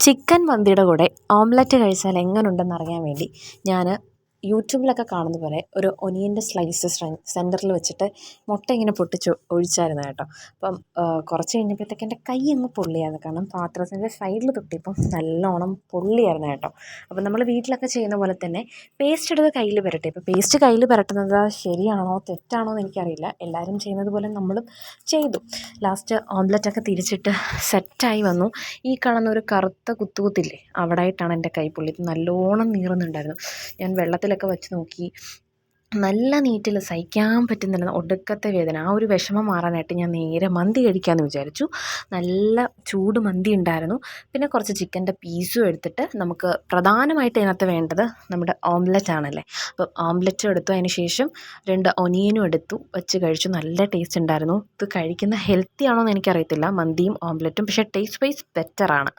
Chicken മന്തിയുടെ കൂടെ omelette കഴിച്ചാൽ എങ്ങനെയുണ്ടെന്ന് അറിയാൻ വേണ്ടി ഞാൻ യൂട്യൂബിലൊക്കെ കാണുന്ന പോലെ ഒരു ഒനിയന്റെ സ്ലൈസ് സെന്ററിൽ വെച്ചിട്ട് മുട്ട ഇങ്ങനെ പൊട്ടിച്ച് ഒഴിച്ചായിരുന്നു കേട്ടോ. അപ്പം കുറച്ച് കഴിഞ്ഞപ്പോഴത്തേക്ക് എന്റെ കൈ അങ്ങ് പൊള്ളിയായിരുന്നു. കാരണം പാത്രത്തിന്റെ സൈഡിൽ തൊട്ടിപ്പം നല്ലോണം പൊള്ളിയായിരുന്നു കേട്ടോ. അപ്പം നമ്മൾ വീട്ടിലൊക്കെ ചെയ്യുന്ന പോലെ തന്നെ പേസ്റ്റ് എടുത്ത് കയ്യിൽ വരട്ടെ. ഇപ്പോൾ പേസ്റ്റ് കയ്യിൽ പുരട്ടുന്നത് ശരിയാണോ തെറ്റാണോ എന്ന് എനിക്കറിയില്ല. എല്ലാവരും ചെയ്യുന്നത് പോലെ നമ്മളും ചെയ്തു. ലാസ്റ്റ് ഓംലെറ്റൊക്കെ തിരിച്ചിട്ട് സെറ്റായി വന്നു. ഈ കാണുന്ന ഒരു കറുത്ത കുത്തുകുത്തില്ലേ അവിടെ ആയിട്ടാണ് എന്റെ കൈ പൊള്ളിയത്. നല്ലോണം നീറുന്നുണ്ടായിരുന്നു. ഞാൻ വെള്ളത്തിലൊക്കെ വെച്ച് നോക്കി. നല്ല നീറ്റിൽ സഹിക്കാൻ പറ്റുന്നില്ല ഒടുക്കത്തെ വേദന. ആ ഒരു വിഷമം മാറാനായിട്ട് ഞാൻ നേരെ മന്തി കഴിക്കാമെന്ന് വിചാരിച്ചു. നല്ല ചൂട് മന്തി ഉണ്ടായിരുന്നു. പിന്നെ കുറച്ച് ചിക്കന്റെ പീസും എടുത്തിട്ട് നമുക്ക് പ്രധാനമായിട്ട് ഇതിനകത്ത് വേണ്ടത് നമ്മുടെ ഓംലെറ്റ് ആണല്ലേ? അപ്പം ഓംലെറ്റ് എടുത്തു. അതിന് ശേഷം രണ്ട് ഒനിയനും എടുത്തു. വെച്ച് കഴിച്ചു. നല്ല ടേസ്റ്റ് ഉണ്ടായിരുന്നു. ഇത് കഴിക്കുന്ന ഹെൽത്തി ആണോ എന്ന് എനിക്കറിയത്തില്ല. മന്തിയും ഓംലെറ്റും. പക്ഷേ ടേസ്റ്റ് വൈസ് ബെറ്ററാണ്